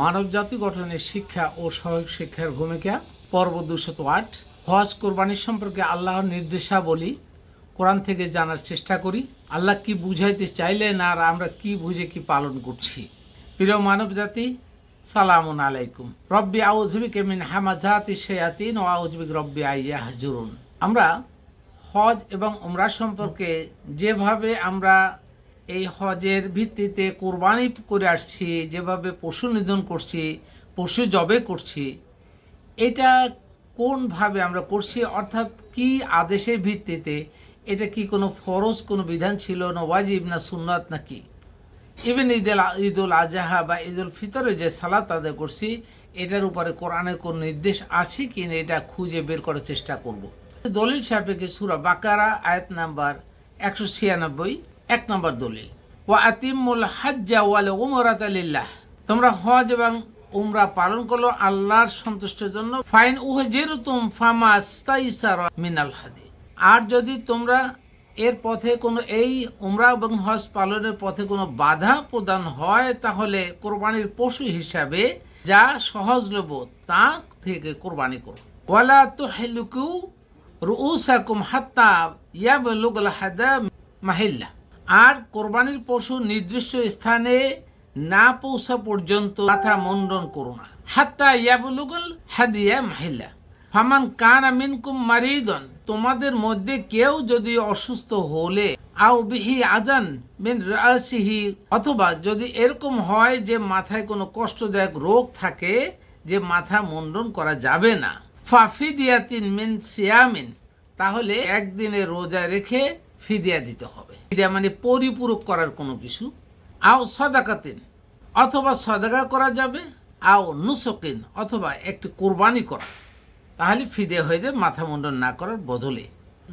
মানব জাতি গঠনের শিক্ষা ও সহায়ক শিক্ষার ভূমিকা, পর্ব দুশত আট, হজ কোরবানির সম্পর্কে আল্লাহর নির্দেশাবলী, কোরআন থেকে জানার চেষ্টা করি। আল্লাহ কি বুঝাইতে চাইলেন আর আমরা কি বুঝে কি পালন করছি? প্রিয় মানব জাতি সালামুন আলাইকুম। রব্বি আউজবিকে মিন হামাজাতি শেয়াতিন ও আউজবিক রব্বি আইয়া হাজুরুন আমরা হজ এবং উমরা সম্পর্কে যেভাবে আমরা এই হজের ভিত্তিতে কোরবানি করে আসছি, যেভাবে পশু নিধন করছি, পশু জবে করছি, এটা কোনভাবে আমরা করছি? অর্থাৎ কি আদেশের ভিত্তিতে এটা কি কোনো ফরজ, কোনো বিধান ছিল, না ওয়াজিব, না সুন্নাত নাকি ইভেন ঈদুল ঈদুল আজহা বা ঈদুল ফিতরে যে সালাত আদায় করছি, এটার উপরে কোরআনের কোন নির্দেশ আছে কি না, এটা খুঁজে বের করার চেষ্টা করব। দলিল সাপেক্ষে সুরা বাকারা, আয়াত নাম্বার একশো ছিয়ানব্বই। এক নম্বর দলিল। ও আতিমুল হাজ্জা ওয়াল উমরাত আলিল্লাহ তোমরা হজ এবং উমরা পালন করল আল্লাহর সন্তুষ্টের জন্য। ফাইন উহ যেরুতুম ফামাস্তাইসার মিনাল হাদি। আর যদি তোমরা এর পথে কোনো এই উমরা এবং হজ পালনের পথে কোনো বাধা প্রদান হয়, তাহলে কোরবানির পশু হিসাবে যা সহজলভ্য তা থেকে কোরবানি করো। ওয়ালা তো হেলুকু রুসাকুম হাত্তা ইয়াবলুগল হাদা মাহিল্লা। আর কোরবানির পশু নির্দিষ্ট স্থানে না পৌঁছা পর্যন্ত মাথা মন্ডন করো না। হাত্তা ইয়াবলুগল হাদিয়া মাহিল্লা। ফামান কানা মিনকুম মারিদন, তোমাদের মধ্যে কেউ যদি অসুস্থ হলে, আও বিহি আজান মিন রাসিহি অথবা যদি এরকম হয় যে মাথায় কোনো কষ্টদায়ক রোগ থাকে, যে মাথা মুন্ডন করা যাবে না। ফাফিদিয়াতিন মিন সিয়ামিন, তাহলে একদিনে রোজা রেখে ফিদিয়া দিতে হবে। ফিদিয়া মানে পরিপূরক করার কোনো কিছু। আও সদাকাতেন, অথবা সদাকা করা যাবে, আও নুসকিন, অথবা একটি কোরবানি করা। তাহলে ফিদে হয়ে যাবে মাথা মুন্ডন না করার বদলে।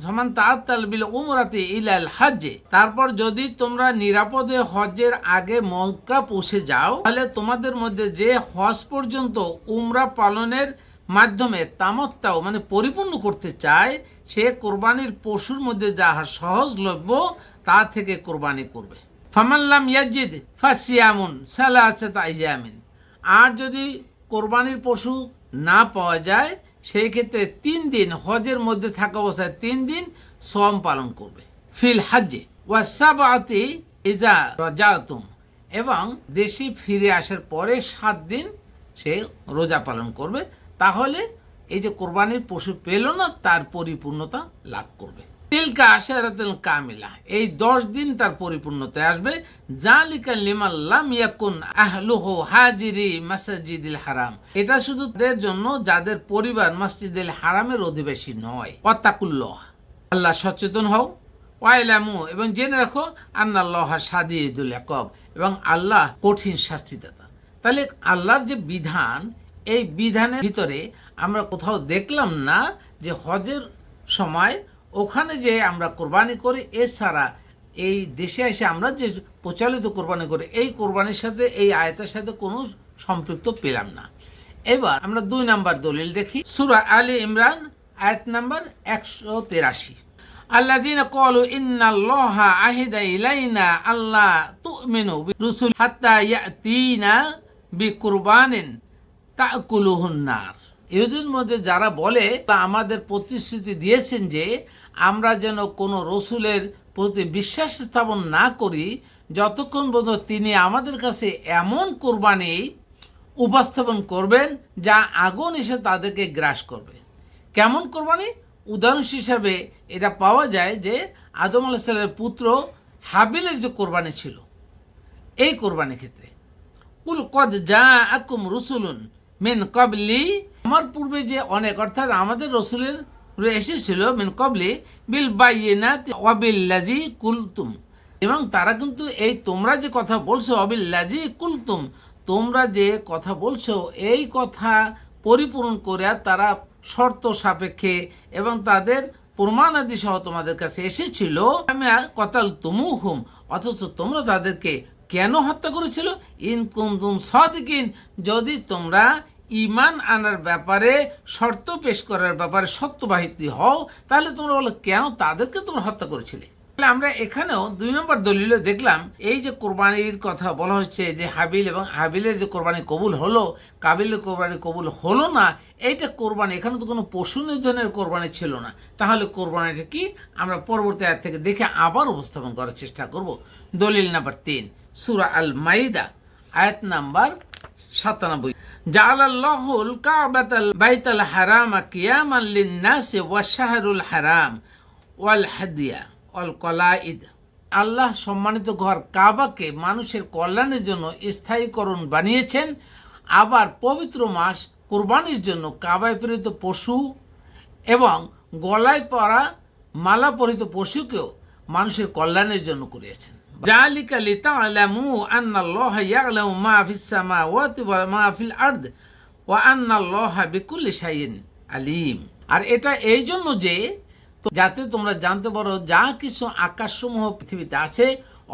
সমান তাল বিল উমরাতে ইলাল হাজ্জে। তারপর যদি তোমরা নিরাপদে হজের আগে মক্কা পৌঁছে যাও, তাহলে তোমাদের মধ্যে যে হজ পর্যন্ত উমরা পালনের মাধ্যমে তামত্তাও মানে পরিপূর্ণ করতে চায় সে কোরবানির পশুর মধ্যে যাহা সহজলভ্য, তা থেকে কোরবানি করবে। ফামাল্লাম ইয়াজিদ ফাসিয়ামুন সালাসাত আইয়ামিন। আর যদি কোরবানির পশু না পাওয়া যায়, সেই ক্ষেত্রে তিন দিন, হজের মধ্যে থাকা অবস্থায় তিন দিন সম পালন করবে। ফিল হাজ্জে ওয়াসাবাতি ইজা রজাতুম। এবং দেশে ফিরে আসার পরে সাত দিন সে রোজা পালন করবে। তাহলে এই যে কোরবানির পশু পেল না, তার পরিপূর্ণতা লাভ করবে। তিলকা আশারাতুল কামিলা, এই দশ দিন তার পরিপূর্ণতায় আসবে। জালিকা লিমাল্লাম ইয়াকুন আহলুহু হাজিরি মাসজিদিল হারাম। এটা শুধু তাদের জন্য, যাদের পরিবার মসজিদুল হারামের অধিবাসী নয়। অত্তাকুল্লাহ আল্লাহ সচেতন হও, ওয়াইলামু, এবং জেনে রাখো, আন্নাল্লাহ সাদিদুল একব এবং আল্লাহ কঠিন শাস্তিদাতা। তাহলে আল্লাহর যে বিধান এই বিধানের ভিতরে আমরা কোথাও দেখলাম না যে হজের সময় ওখানে যে আমরা কোরবানি করি এছাড়া এই দেশে এসে আমরা যে প্রচলিত কোরবানি করি এই কোরবানির সাথে এই আয়তের সাথে কোনো সম্পৃক্ত পেলাম না এবার আমরা দুই নাম্বার দলিল দেখি সুরা আলী ইমরান আয়াত নাম্বার একশো তেরাশি الذين قالوا إن الله عهد إلينا ألا تؤمنوا برسل حتى يأتينا بقربان তাকুলুহন্নার ইহুদের মধ্যে যারা বলে তা আমাদের প্রতিশ্রুতি দিয়েছেন যে আমরা যেন কোনো রসুলের প্রতি বিশ্বাস স্থাপন না করি, যতক্ষণ পর্যন্ত তিনি আমাদের কাছে এমন কোরবানি উপস্থাপন করবেন যা আগুন এসে তাদেরকে গ্রাস করবে। কেমন কোরবানি? উদাহরণ হিসাবে এটা পাওয়া যায় যে আদম আলাহিসাল্লামের পুত্র হাবিলের যে কোরবানি ছিল, এই কোরবানির ক্ষেত্রে। কুল কদ যা আকুম রসুলুন মেন কবলি। আমার পূর্বে যে অনেক, অর্থাৎ আমাদের রসুলের এসেছিল, মেন কবলি, বিল বাইনাত ওয়াবিল্লাজি কুলতুম। এবং তারা কিন্তু এই তোমরা যে কথা বলছো অবিল্লাজি কুলতুম, তোমরা যে কথা বলছো, এই কথা পরিপূরণ করে তারা শর্ত সাপেক্ষে এবং তাদের প্রমাণাদি সহ তোমাদের কাছে এসেছিল, আমি কতাল তুমু হুম অথচ তোমরা তাদেরকে কেন হত্যা করেছিল? ইন কুমতুম সদিকিন, যদি তোমরা ইমান আনার ব্যাপারে, শর্ত পেশ করার ব্যাপারে সত্যবাহিত হও, তাহলে তোমরা বলো, কেন তাদেরকে তোমরা হত্যা করেছিলে? তাহলে আমরা এখানেও দুই নম্বর দলিলে দেখলাম, এই যে কোরবানির কথা বলা হচ্ছে যে হাবিল এবং হাবিলের যে কোরবানি কবুল হলো, কাবিলের কোরবানি কবুল হলো না, এইটা কোরবানি, এখানে তো কোনো পশু নিধনের কোরবানি ছিল না। তাহলে কোরবানিটা কি? আমরা পরবর্তী আয়াত থেকে দেখে আবার উপস্থাপন করার চেষ্টা করব। দলিল নাম্বার তিন, সুরা আল মাইদা আয়াত নাম্বার সাতানব্বই। জাল আল্লাহুল কাবাতাল বাইতাল হারামা কিয়ামান লিন্নাসি ওয়া শাহরুল হারাম ওয়াল হাদিয়া অল কলাইদ আল্লাহ সম্মানিত ঘর কাবাকে মানুষের কল্যাণের জন্য স্থায়ীকরণ বানিয়েছেন। আবার পবিত্র মাস কোরবানির জন্য কাবায় প্রেরিত পশু এবং গলায় পরা মালা পরিত পশুকেও মানুষের কল্যাণের জন্য করিয়েছেন। আলিম আর এটা এই জন্য যে যাতে তোমরা জানতে পারো যা কিছু আকাশসমূহ পৃথিবীতে আছে,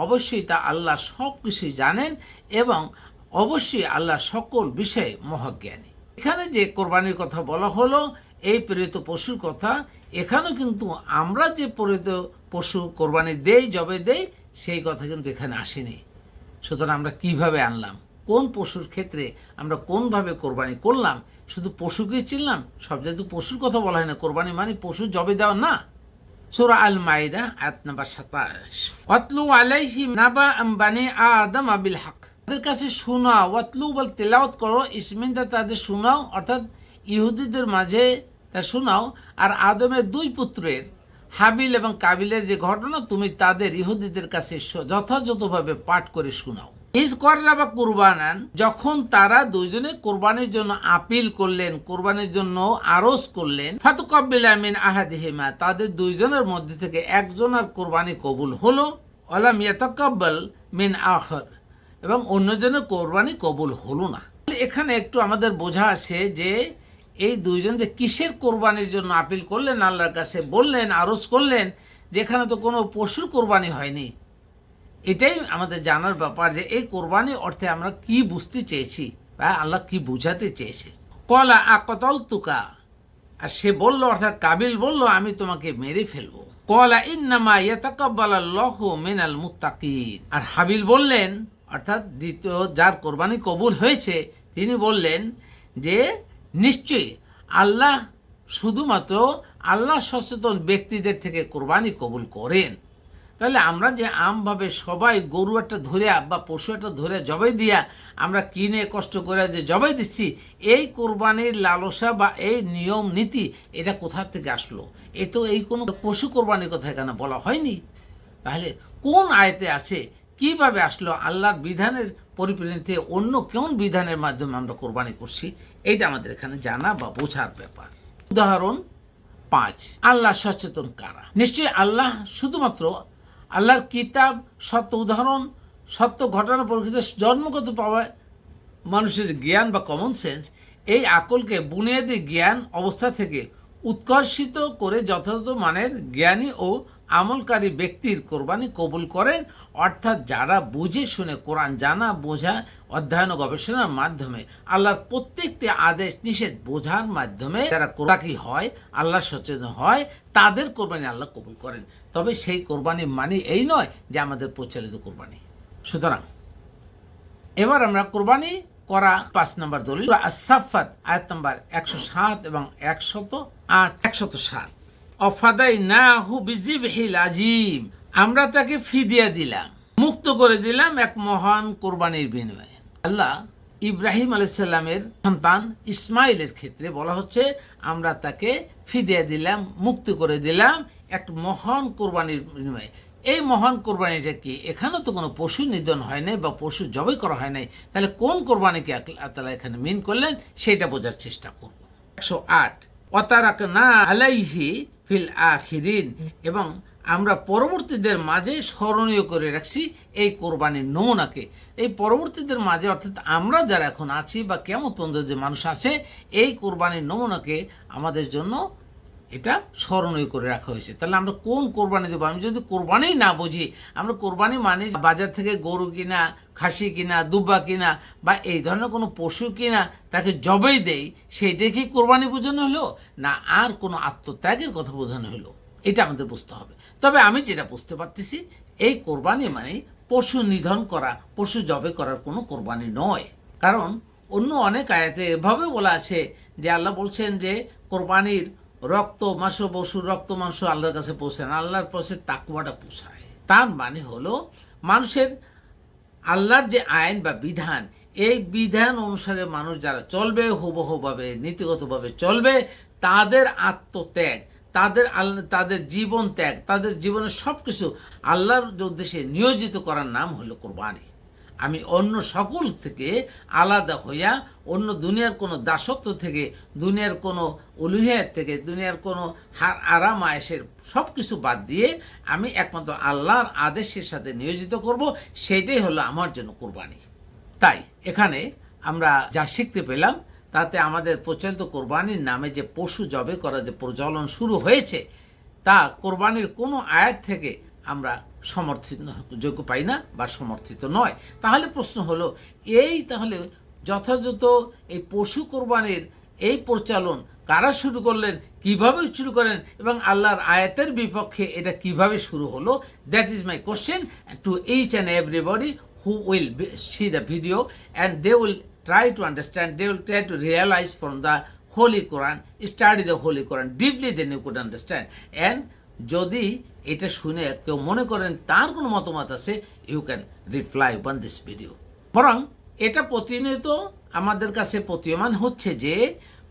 অবশ্যই তা আল্লাহ সব কিছুই জানেন এবং অবশ্যই আল্লাহ সকল বিষয়ে মহাজ্ঞানী। এখানে যে কোরবানির কথা বলা হলো, এই প্রেরিত পশুর কথা, এখানেও কিন্তু আমরা যে প্রেরিত পশু কোরবানি দেই জবে দেই সেই কথা কিন্তু এখানে আসেনি। সুতরাং আমরা কীভাবে আনলাম? কোন পশুর ক্ষেত্রে আমরা কোনভাবে কোরবানি করলাম? শুধু পশুকেই চিনলাম? সব যেহেতু পশুর কথা বলা হয় না। কোরবানি মানে পশু জবে দেওয়া না। সুরা আল মাইদা আয়াত নাম্বার সাতাশ। ওয়াতলু আলাইহি নাবা আম্বানি আদম আবিল হক। তাদের কাছে শোনাও, ওয়াতলু বল তেলাওয়াত করো ইসমিনদা তাদের শোনাও, অর্থাৎ ইহুদিদের মাঝে তা শোনাও, আর আদমের দুই পুত্রের হাবিল এবং কাবিলের যে ঘটনা, তুমি তাদের ইহুদিদের কাছে যথাযথভাবে পাঠ করে শোনাও। ইস কররা বা কুরবানান, যখন তারা দুইজনে কোরবানির জন্য আপিল করলেন, কোরবানির জন্য আরজ করলেন, ফাতুকাব্বিল আমিন আহাদিহিমা, তাদের দুইজনের মধ্যে থেকে একজনের কোরবানি কবুল হলো অলাম ইয়াতাকাব্বাল মিন আখর, এবং অন্যজনের কোরবানি কবুল হলো না। এখানে একটু আমাদের বোঝা আছে যে এই দুইজন যে কিসের কোরবানির জন্য আপিল করলেন, আল্লাহর কাছে বললেন, আরজ করলেন, যেখানে তো কোনো পশুর কোরবানি হয়নি। এটাই আমাদের জানার ব্যাপার যে এই কোরবানি অর্থে আমরা কি বুঝতে চেয়েছি বা আল্লাহ কি বুঝাতে চেয়েছে। কলা আকতল তুকা আর সে বলল, অর্থাৎ কাবিল বলল, আমি তোমাকে মেরে ফেলব। কলা ইন্নামা ইয়াতাকাব্বাল আল্লাহু মিনাল মুত্তাকিন। আর হাবিল বললেন, অর্থাৎ দ্বিতীয় যার কোরবানি কবুল হয়েছে, তিনি বললেন যে নিশ্চয়ই আল্লাহ শুধুমাত্র আল্লাহ সচেতন ব্যক্তিদের থেকে কোরবানি কবুল করেন। তাহলে আমরা যে আমভাবে সবাই গরু একটা ধরে বা পশু একটা ধরে জবাই দিয়া আমরা কিনে কষ্ট করে যে জবাই দিচ্ছি, এই কোরবানির লালসা বা এই নিয়ম নীতি এটা কোথা থেকে আসলো? এ তো এই কোনো পশু কোরবানির কথা এখানে বলা হয়নি। তাহলে কোন আয়তে আছে? কীভাবে আসলো? আল্লাহর বিধানের পরিপ্রেক্ষিতে অন্য কোন বিধানের মাধ্যমে আমরা কোরবানি করছি, এটা আমাদের এখানে জানা বা বোঝার ব্যাপার। উদাহরণ, পাঁচ, আল্লাহ সচেতন কারা? নিশ্চয়ই আল্লাহ শুধুমাত্র আল্লাহর কিতাব, সত্য উদাহরণ, সত্য ঘটনা পরিচিত জন্মগত পাওয়া মানুষের জ্ঞান বা কমন সেন্স এই আকলকে বুনিয়াদি জ্ঞান অবস্থা থেকে উৎকর্ষিত করে যথাযথ মানের জ্ঞানী ও আমলকারী ব্যক্তির কোরবানি কবুল করেন। অর্থাৎ যারা বুঝে শুনে কোরআন জানা, বোঝা, অধ্যয়ন গবেষণার মাধ্যমে আল্লাহর প্রত্যেকটি আদেশ, নিষেধ বোঝার মাধ্যমে যারা কোরবানি হয়, আল্লাহ সচেতন হয়, তাদের কোরবানি আল্লাহ কবুল করেন। তবে সেই কোরবানি মানে এই নয় যে আমাদের প্রচলিত কোরবানি। সুতরাং এবার আমরা কোরবানি করা পাঁচ নম্বর দলিল। আসাফাত আয়াত নম্বর একশো সাত এবং একশত আট। একশত সাত। অফাদাই না হু বিজিবহিল আজিম। আমরা তাকে ফিদিয়া দিলাম, মুক্ত করে দিলাম এক মহান কোরবানির বিনিময়ে। আল্লাহ ইব্রাহিম আলাইসাল্লামের সন্তান ইসমাইলের ক্ষেত্রে বলা হচ্ছে, আমরা তাকে ফিদিয়া দিলাম, মুক্তি করে দিলাম এক মহান কোরবানির বিনিময়ে। এই মহান কোরবানিটা কি? এখানেও তো কোনো পশু নিধন হয় নাই বা পশু জবাই করা হয় নাই। তাহলে কোন কোরবানিকে আল্লাহ এখানে মিন করলেন? সেটা বোঝার চেষ্টা করব। একশো আট। অতারাক না আলাইহি ফিল আখিরিন। এবং আমরা পরবর্তীদের মাঝে স্মরণীয় করে রাখছি এই কোরবানির নমুনাকে। এই পরবর্তীদের মাঝে, অর্থাৎ আমরা যারা এখন আছি বা কেমন পর্যন্ত যে মানুষ আছে, এই কোরবানির নমুনাকে আমাদের জন্য এটা স্মরণীয় করে রাখা হয়েছে। তাহলে আমরা কোন কোরবানি দেবো? আমি যদি কোরবানি না বুঝি, আমরা কোরবানি মানে বাজার থেকে গরু কিনা, খাসি কিনা, দুব্বা কিনা বা এই ধরনের কোনো পশু কিনা, তাকে জবেই দেই, সেইটাই কি কোরবানি বোঝানো হলো? না, আর কোনো আত্মত্যাগের কথা বোঝানো হলো? এটা আমাদের বুঝতে হবে। তবে আমি যেটা বুঝতে পারতেছি, এই কোরবানি মানে পশু নিধন করা, পশু জবে করার কোনো কোরবানি নয়। কারণ অন্য অনেক আয়াতে এভাবে বলা আছে যে আল্লাহ বলছেন যে কোরবানির রক্ত মাংস, পশুর রক্ত মাংস আল্লাহর কাছে পৌঁছায় না, আল্লাহর কাছে তাকুয়াটা পৌঁছায়। তার মানে হলো, মানুষের আল্লাহর যে আইন বা বিধান, এই বিধান অনুসারে মানুষ যারা চলবে, হুবহুভাবে, নীতিগতভাবে চলবে, তাদের আত্মত্যাগ, তাদের আল্লাহ তাদের জীবন ত্যাগ, তাদের জীবনের সব কিছু আল্লাহর উদ্দেশ্যে নিয়োজিত করার নাম হলো কোরবানি। আমি অন্য সকল থেকে আলাদা হইয়া অন্য দুনিয়ার কোনো দাসত্ব থেকে, দুনিয়ার কোনো উলুহিয়ার থেকে, দুনিয়ার কোনো হার আরাম আয়েসের সব কিছু বাদ দিয়ে আমি একমাত্র আল্লাহর আদেশের সাথে নিয়োজিত করব, সেইটাই হলো আমার জন্য কোরবানি। তাই এখানে আমরা যা শিখতে পেলাম, তাতে আমাদের প্রচলিত কোরবানির নামে যে পশু জবে করা যে প্রচলন শুরু হয়েছে, তা কোরবানির কোনো আয়াত থেকে আমরা সমর্থিত, যোগ্য পাই না বা সমর্থিত নয়। তাহলে প্রশ্ন হলো, এই তাহলে যথাযথ এই পশু কোরবানির এই পরিচালন কারা শুরু করলেন, কীভাবে শুরু করেন এবং আল্লাহর আয়াতের বিপক্ষে এটা কীভাবে শুরু হলো? That is my question to each and everybody who will see the video and they will try to understand they will try to realize from the holy Quran study the holy Quran deeply then you could understand and যদি এটা শুনে কেউ মনে করেন তার কোনো মতামত আছে? You can reply on this video বরং এটা প্রতিনিয়ত আমাদের কাছে প্রতীয়মান হচ্ছে যে,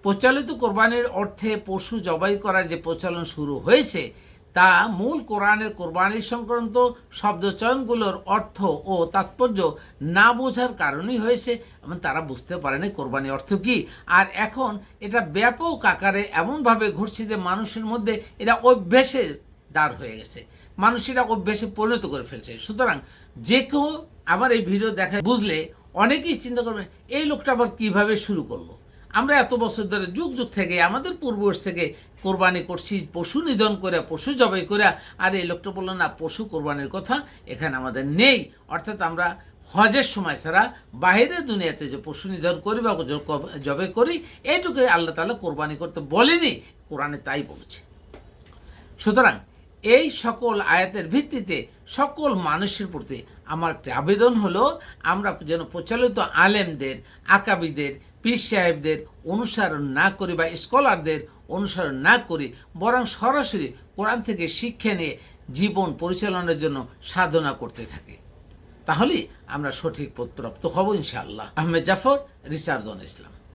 প্রচলিত কোরবানির অর্থে পশু জবাই করার যে প্রচলন শুরু হয়েছে, তা মূল কোরআনের কোরবানির সংক্রান্ত শব্দচয়নগুলোর অর্থ ও তাৎপর্য না বোঝার কারণেই হয়েছে। এবং তারা বুঝতে পারেনি কোরবানি অর্থ কি। আর এখন এটা ব্যাপক আকারে এমনভাবে ঘটছে যে মানুষের মধ্যে এটা অভ্যেসের দাঁড় হয়ে গেছে। মানুষ এটা অভ্যেসে পরিণত করে ফেলছে। সুতরাং যে কেউ আবার এই ভিডিও দেখা বুঝলে অনেকেই চিন্তা করবে, এই লোকটা আবার কীভাবে শুরু করল? আমরা এত বছর ধরে যুগ যুগ থেকে, আমাদের পূর্বজ থেকে কোরবানি করছি, পশু নিধন করে পশু জবাই করে আর এই লোকটা বলল, না, পশু কোরবানির কথা এখানে আমাদের নেই। অর্থাৎ আমরা হজের সময় ছাড়া বাইরের দুনিয়াতে যে পশু নিধন করি বা জবে করি, এইটুকুই আল্লাহ তালা কোরবানি করতে বলেনি। কোরআনে তাই বলেছে। সুতরাং এই সকল আয়াতের ভিত্তিতে সকল মানুষের প্রতি আমার একটি আবেদন হলো, আমরা যেন প্রচলিত আলেমদের, আকাবিদের, পীর সাহেবদের অনুসরণ না করি বা স্কলারদের অনুসরণ না করি, বরং সরাসরি কোরআন থেকে শিক্ষা নিয়ে জীবন পরিচালনার জন্য সাধনা করতে থাকি। তাহলেই আমরা সঠিক পথপ্রাপ্ত হব ইনশাআল্লাহ। আহমেদ জাফর, রিসার্জন ইসলাম।